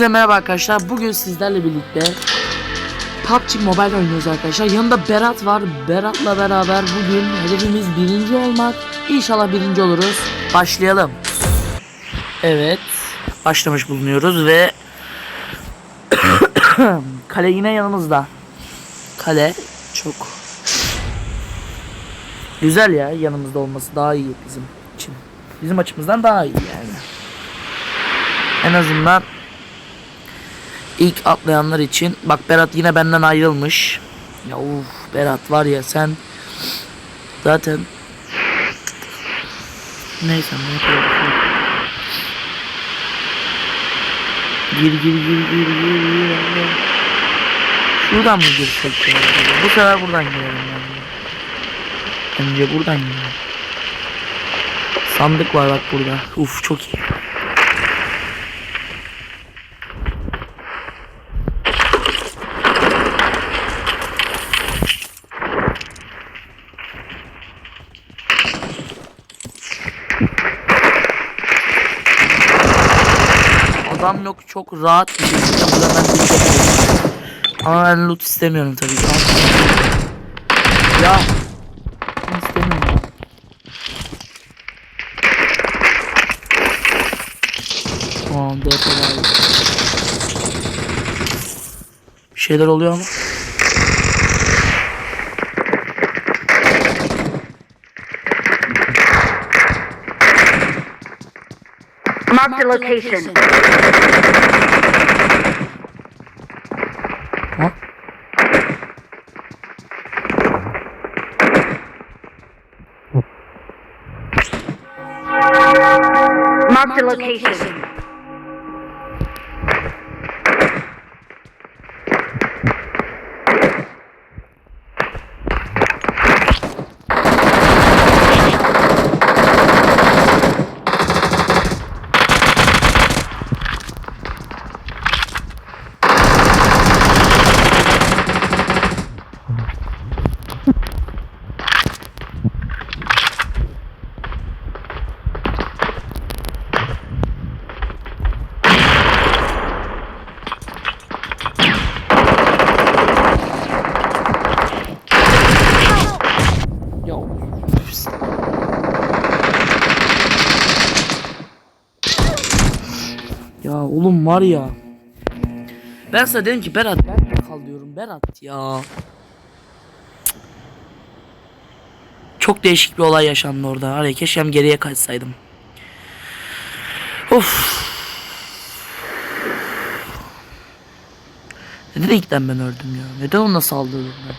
Hepinize merhaba arkadaşlar. Bugün sizlerle birlikte PUBG Mobile oynuyoruz arkadaşlar. Yanında Berat var. Berat'la beraber bugün hedefimiz birinci olmak. İnşallah birinci oluruz. Başlayalım. Evet. Başlamış bulunuyoruz ve kale yine yanımızda. Kale çok güzel ya yanımızda olması daha iyi bizim için. Bizim açımızdan daha iyi yani. En azından ilk atlayanlar için bak Berat yine benden ayrılmış. Ya uf Berat var ya sen zaten neyse ne yapıyorum. Gir gir gir gir gir gir. Şuradan mı girsek? Bu sefer buradan girelim yani. Önce buradan girelim. Sandık var bak burada. Uf çok iyi. Adam yok çok rahat bir şekilde burada ben loot. Ama ben loot istemiyorum tabii ki. Ya istemiyorum. Tamam var. Bir şeyler oluyor ama. Mark the location. Location. Var ya. Ben sana dedim ki Berat ben de kal diyorum Berat ya. Çok değişik bir olay yaşandı orada. Ya keşke geriye kaçsaydım. Of. Neden ilkten ben öldüm ya? Neden ona saldırdım ben?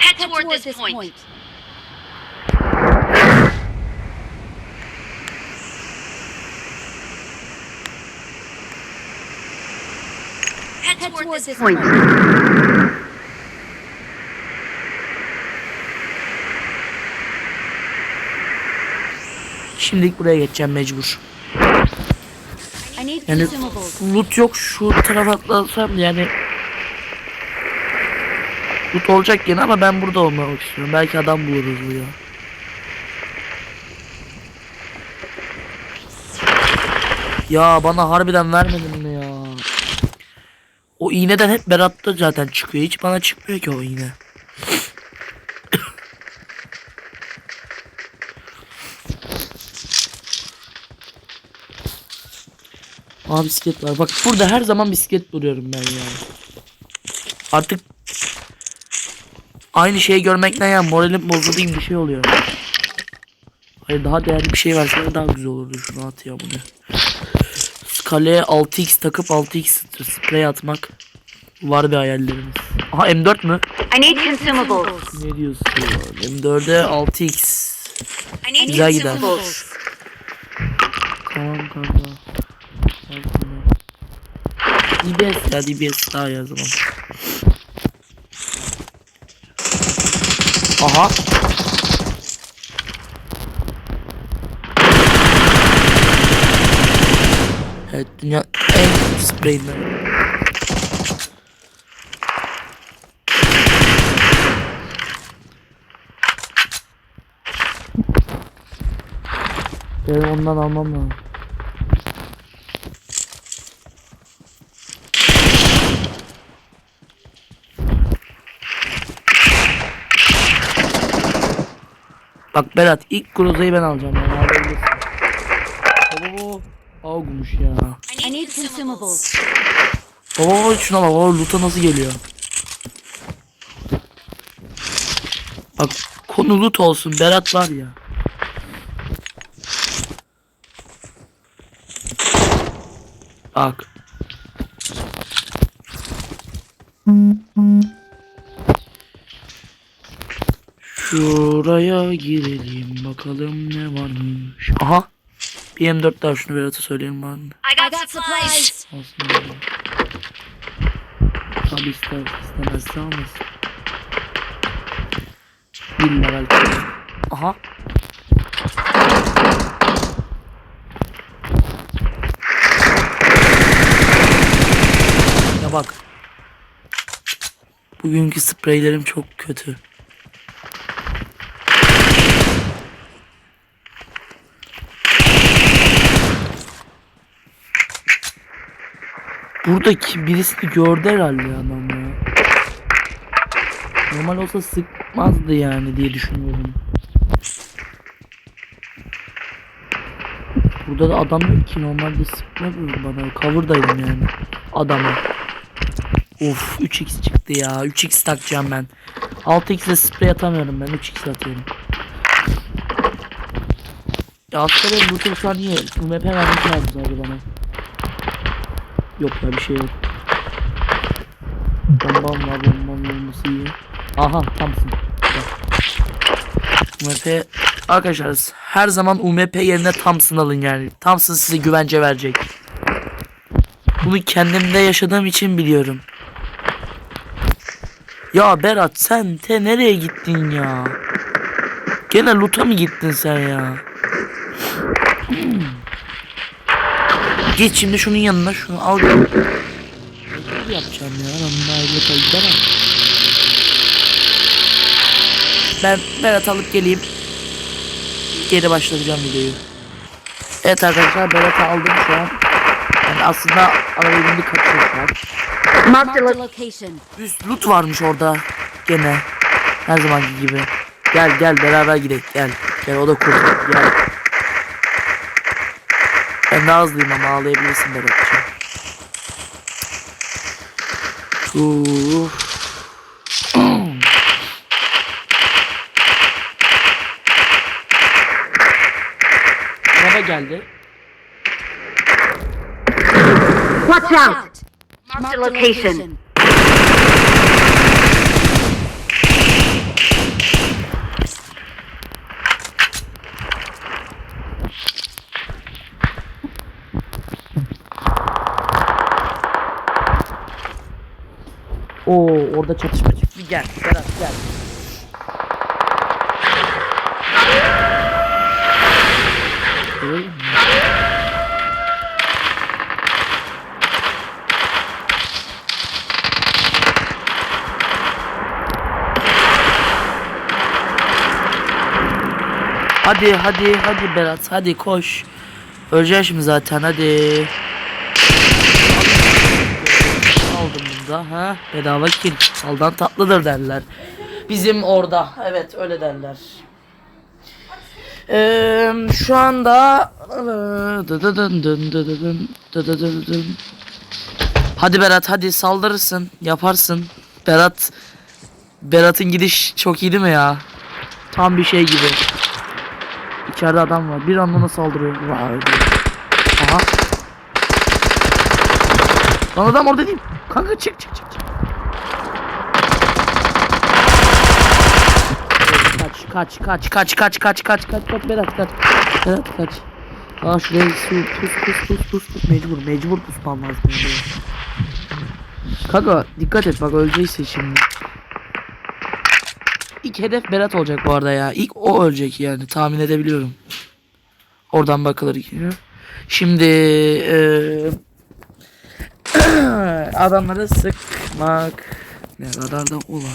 Head Head toward, toward this, point. point. Head, Head toward, toward this point. point. Şimdilik buraya geçeceğim mecbur. Yani loot yok şu tarafa atlasam yani loot olacak yine ama ben burada olmak istiyorum. Belki adam buluruz buraya. Ya bana harbiden vermedin mi ya? O iğneden hep Berat'ta zaten çıkıyor. Hiç bana çıkmıyor ki o iğne. Aa bisiklet var. Bak burada her zaman bisiklet buluyorum ben ya. Artık aynı şeyi görmekten ya moralim bozuldu gibi bir şey oluyor. Hayır daha değerli bir şey verse daha güzel olurdu şunu at ya bunu. Kaleye 6x takıp 6x sprey atmak var bir hayallerimiz. Aha M4 mü? I need consumables. Ne diyorsun? M4'e 6x. I need Güzel gider. Tamam kanka. DBS ya DBS daha iyi o zaman. Aha. Evet dünya en spreyim ben. Benim ondan almam lazım. Bak Berat ilk Groza'yı ben alacağım ya. Alabilirsin. Oo, Augumuş ya. I need consumables. Baba şuna bak. Baba loot'a nasıl geliyor. Bak konu loot olsun. Berat var ya. Bak. Şuraya girelim bakalım ne varmış. Aha. Bir M4 daha şunu Berat'a söyleyelim var mı? I got, supplies. ya. Tabi ister istemezse almasın. Bir level. Aha. Ya bak. Bugünkü spreylerim çok kötü. Buradaki birisini gördü herhalde adam ya. Normal olsa sıkmazdı yani diye düşünüyorum. Burada da adam yok ki normalde sıkmaz bana. Cover'daydım yani. Adama. Of 3x çıktı ya. 3x takacağım ben. 6x ile sprey atamıyorum ben. 3x atıyorum. Ya aslında bu tur saniye UMP vermek lazım sadece bana. Yok ya bir şey yok. Bombam var bombam olması iyi. Aha tamsın. UMP Arkadaşlar her zaman UMP yerine Thompson alın yani. Thompson size güvence verecek. Bunu kendimde yaşadığım için biliyorum. Ya Berat sen te nereye gittin ya? Gene loot'a mı gittin sen ya? Hmm. Geç şimdi şunun yanına şunu al. Ne yapacağım ya? Ben bunu ayrıca gidemem. Ben Berat alıp geleyim. Geri başlatacağım videoyu. Evet arkadaşlar Berat'ı aldım şu an. Yani aslında alabildiğimde kaçıyor şu an. Marked a location. Üst loot varmış orada. Gene. Her zamanki gibi. Gel gel beraber gidelim gel. Gel o da kurtul gel. Ben daha hızlıyım ama ağlayabilirsin Berat'cığım. Uf. Araba geldi. Watch out. Marked a location. Oo orada çatışma çıktı. Gel Berat gel. Hadi hadi hadi Berat hadi koş. Öleceğiz şimdi zaten hadi. Aldım bunu da ha bedava kill. Saldan tatlıdır derler. Bizim orada evet öyle derler. Ee, şu anda Hadi Berat hadi saldırırsın yaparsın. Berat Berat'ın gidiş çok iyi değil mi ya? Tam bir şey gibi. İçeride adam var. Bir anda ona saldırıyor. Vay be. Aha. Lan adam orada değil. Kanka çık çık çık. çık. Kaç kaç kaç kaç kaç kaç kaç kaç kaç Berat kaç. Berat kaç. Aa şuraya su pus pus pus pus pus mecbur mecbur pusmam lazım. Kanka dikkat et bak öleceksin şimdi. İlk hedef Berat olacak bu arada ya. İlk o ölecek yani tahmin edebiliyorum. Oradan bakılır. Şimdi eee Adamları sıkmak ne kadar da kolay.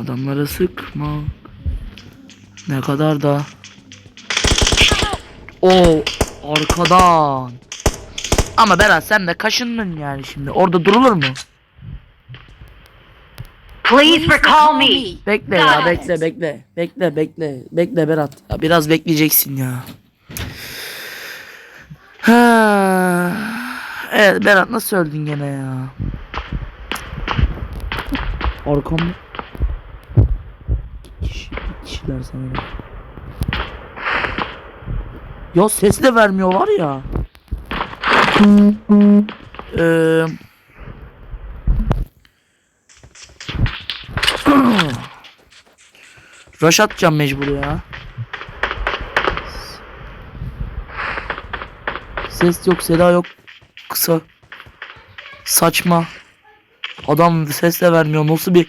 Adamları sıkmak ne kadar da o arkadan. Ama Berat sen de kaşındın yani şimdi. Orada durulur mu? Please recall me. Bekle ya bekle bekle. Bekle bekle. Bekle Berat. Ya biraz bekleyeceksin ya. Ha. Evet Berat nasıl öldün gene ya? Arkamda. İki kişi, iki kişiler sanırım. Ya ses de vermiyorlar ya. Eee Rush atacağım mecbur ya. Ses yok, seda yok. Kısa. Saçma. Adam ses de vermiyor. Nasıl bir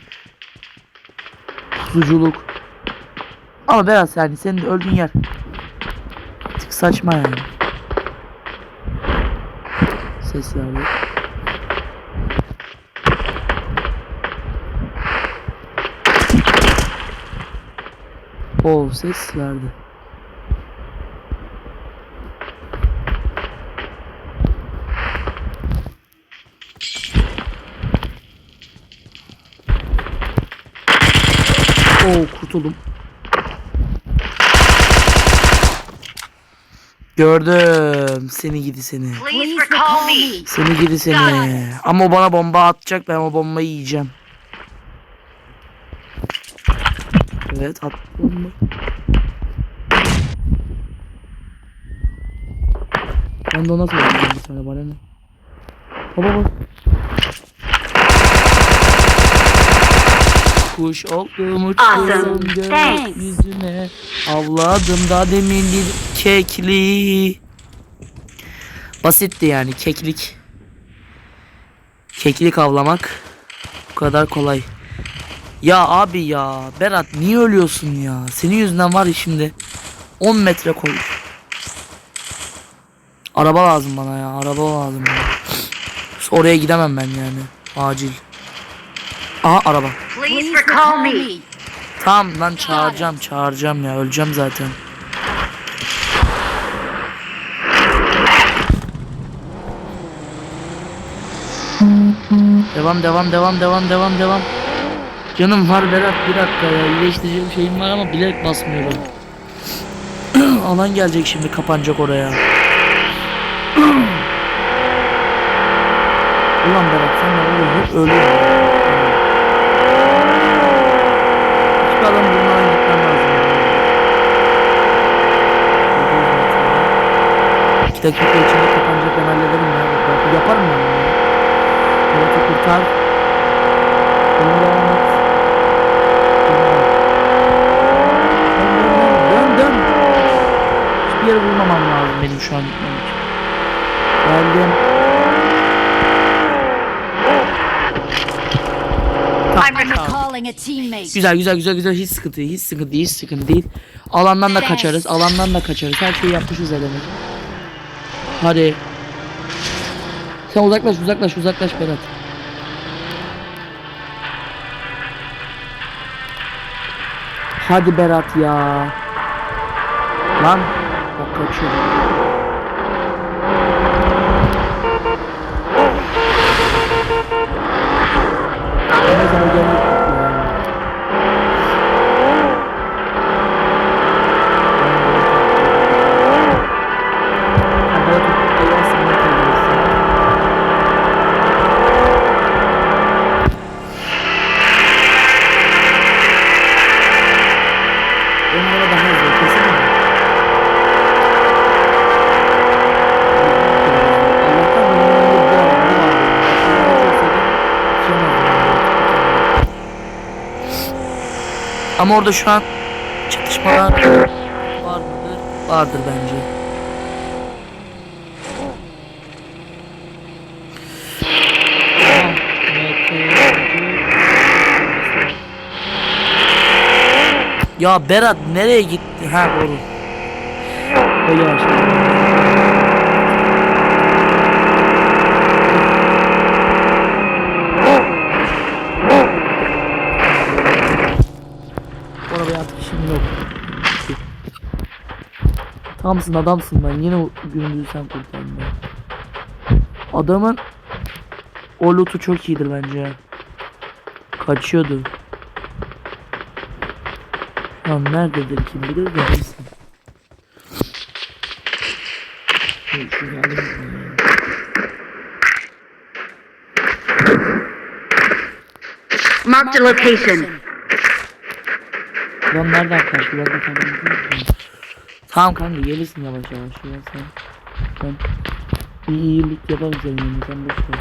suculuk. Ama Berat yani senin de öldüğün yer. Tık saçma yani. Ses yok. O ses verdi. Oo kurtuldum. Gördüm seni gidi seni. Seni gidi seni. Ama bana bomba atacak ben o bombayı yiyeceğim. Evet at bomba. Ben de ona bir tane bana ne? Baba bak. Kuş Awesome. Thanks. gökyüzüne Avladım da demin bir kekli Basitti yani keklik Keklik avlamak Bu kadar kolay Ya abi ya Berat niye ölüyorsun ya Senin yüzünden var ya şimdi 10 metre koy Araba lazım bana ya araba lazım bana. Oraya gidemem ben yani acil Aha araba. Tamam lan çağıracağım çağıracağım ya öleceğim zaten. Devam devam devam devam devam devam. Canım var Berat bir dakika ya iyileştireceğim şeyim var ama bilerek basmıyorum. Alan gelecek şimdi kapanacak oraya. Ulan Berat sen de hep ölüyorsun. Adam bulmadan gitmem lazım. İki dakika içinde kapanacak ben hallederim ya. Yaparım ben bunu. Berat'ı kurtar. Önüne devam et. Dön dön dön. Hiçbir yere vurmamam lazım benim şu an gitmem için. Geldim. I'm recall. Recalling a teammate. Güzel güzel güzel güzel hiç sıkıntı değil hiç sıkıntı değil hiç sıkıntı değil. Alandan da kaçarız alandan da kaçarız her şeyi yapmışız ya demek. Hadi. Sen uzaklaş uzaklaş uzaklaş Berat. Hadi Berat ya. Lan. Bak kaçıyor. Ama orada şu an çatışmalar var mıdır? Vardır bence. Ya Berat nereye gitti? Ha doğru. Yavaş. Bu arabaya artık işim yok. Tamsın adamsın ben yine günümüzü sen kurtardın ya. Adamın o lootu çok iyidir bence. Kaçıyordu. Lan nerededir kim bilir de neyse. Alayım ya. Marked a location. Lan nereden kaçtı tam bilmiyorum. Tamam kanka gelirsin yavaş yavaş ya sen. Ben bir iyilik yaparım senin yanına sen boş ver.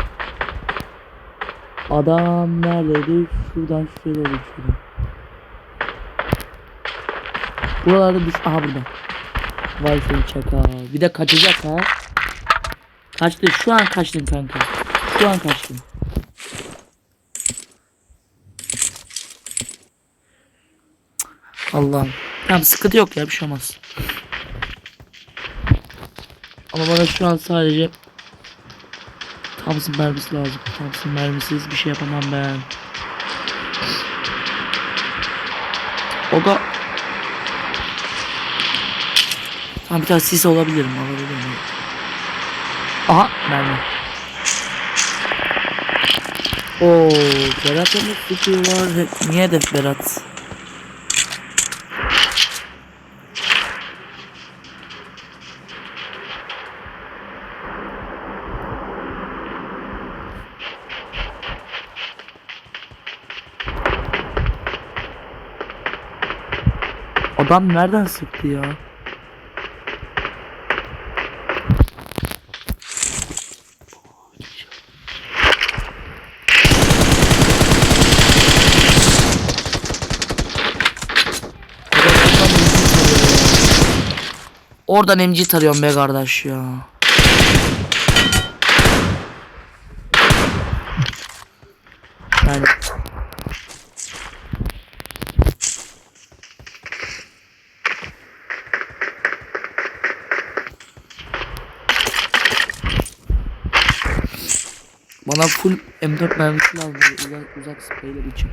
Adam neredeydi? Şuradan doğru şuradan. Buralarda düş... Aha burada. Vay seni çakal. Bir de kaçacak ha. Kaçtı. Şu an kaçtın kanka. Şu an kaçtın. Allah'ım. Tamam sıkıntı yok ya bir şey olmaz. Ama bana şu an sadece Thompson mermisi lazım. Thompson mermisiz bir şey yapamam ben. O da Tamam bir tane sis olabilirim alabilirim. Aha mermi. Oo Berat'a mı sıkıyorlar? Hep- Niye hedef Berat? Adam nereden sıktı ya? Oradan emci tarıyorum be kardeş ya. Yani Bana full M4 mermisi lazım uzak, uzak spreyler için.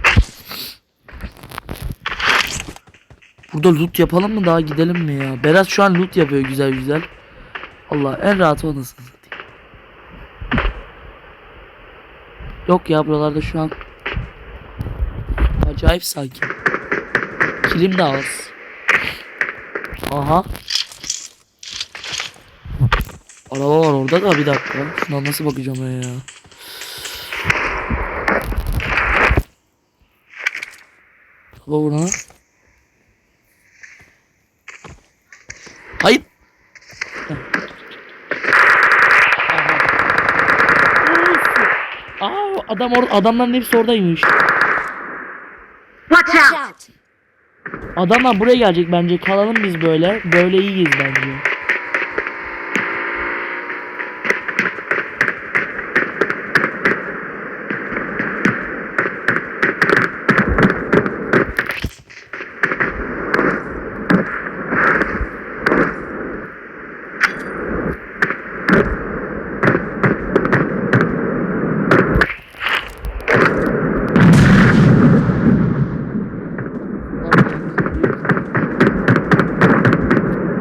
Burada loot yapalım mı daha gidelim mi ya? Berat şu an loot yapıyor güzel güzel. Allah en rahat o nasıl satayım. Yok ya buralarda şu an acayip sakin. Kilim de az. Aha. Araba var orada da bir dakika. Şuna nasıl bakacağım ya? Araba buna. Hayır. Aa adam or adamların hepsi oradaymış. Watch out! Adamlar buraya gelecek bence. Kalalım biz böyle. Böyle iyiyiz bence.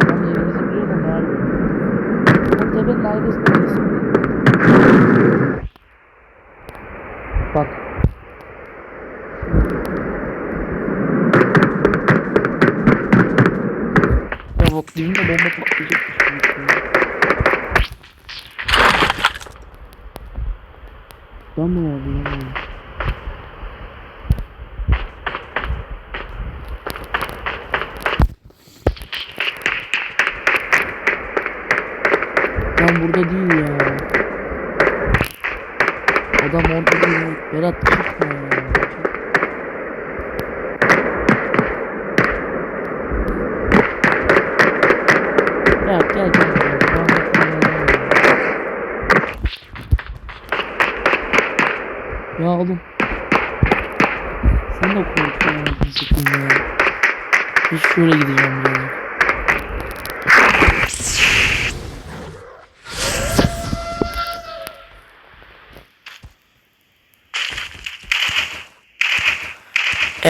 Adam yerimizi biliyor da nerede? O tepenin arkasında kesin. Bak. Ya bak dibinde bomba patlayacak. Ben mi vardı ya? Adam burada değil ya. Adam orada değil. Berat çıkma ya. Ya oğlum. Sen de korkuyorsun. Ya. Hiç şöyle gideceğim böyle.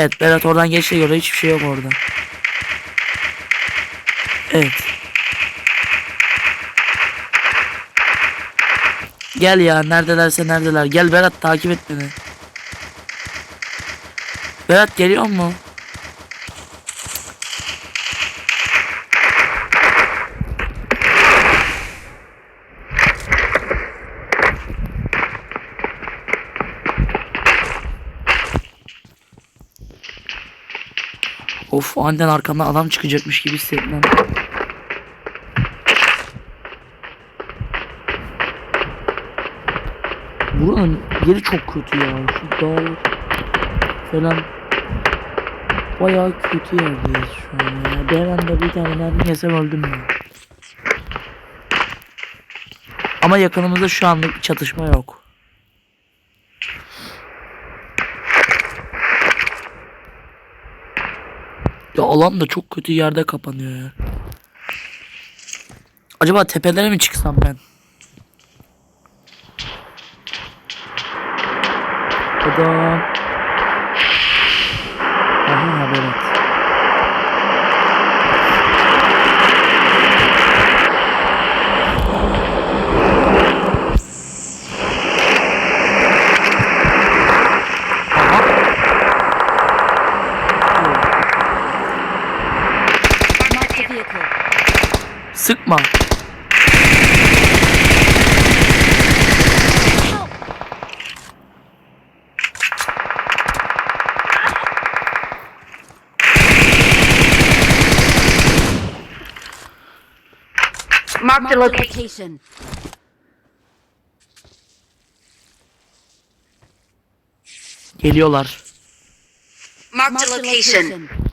Evet Berat oradan geçti göre hiçbir şey yok orada. Evet. Gel ya neredelerse neredeler. Gel Berat takip et beni. Berat geliyor mu? Of aniden arkamdan adam çıkacakmış gibi hissetmem. Buranın yeri çok kötü ya. Şu dağ falan bayağı kötü yerdeyiz şu an ya. Bir bir tane mermi yesem öldüm ya. Ama yakınımızda şu anlık çatışma yok. Ya alan da çok kötü yerde kapanıyor ya. Acaba tepelere mi çıksam ben? Adam. Aha haber. Aha. Mark the vehicle. Sıkma. Mark the Mark the location. Geliyorlar. Mark the location. location.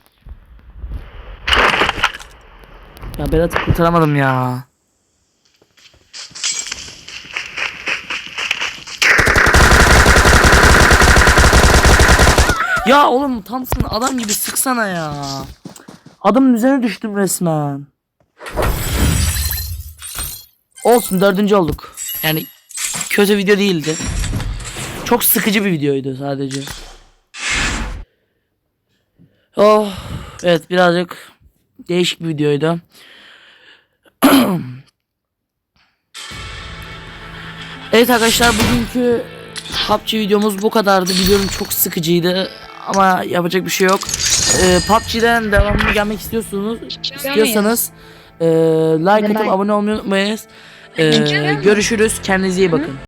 Ya Berat'ı kurtaramadım ya. Ya oğlum Thompson adam gibi sıksana ya. Adamın üzerine düştüm resmen. Olsun dördüncü olduk. Yani kötü video değildi. Çok sıkıcı bir videoydu sadece. Oh evet birazcık değişik bir videoydu. evet arkadaşlar bugünkü PUBG videomuz bu kadardı. Biliyorum çok sıkıcıydı ama yapacak bir şey yok. Ee, PUBG'den devamını gelmek istiyorsunuz istiyorsanız e, like atıp abone olmayı unutmayınız. Ee, görüşürüz. Kendinize iyi bakın.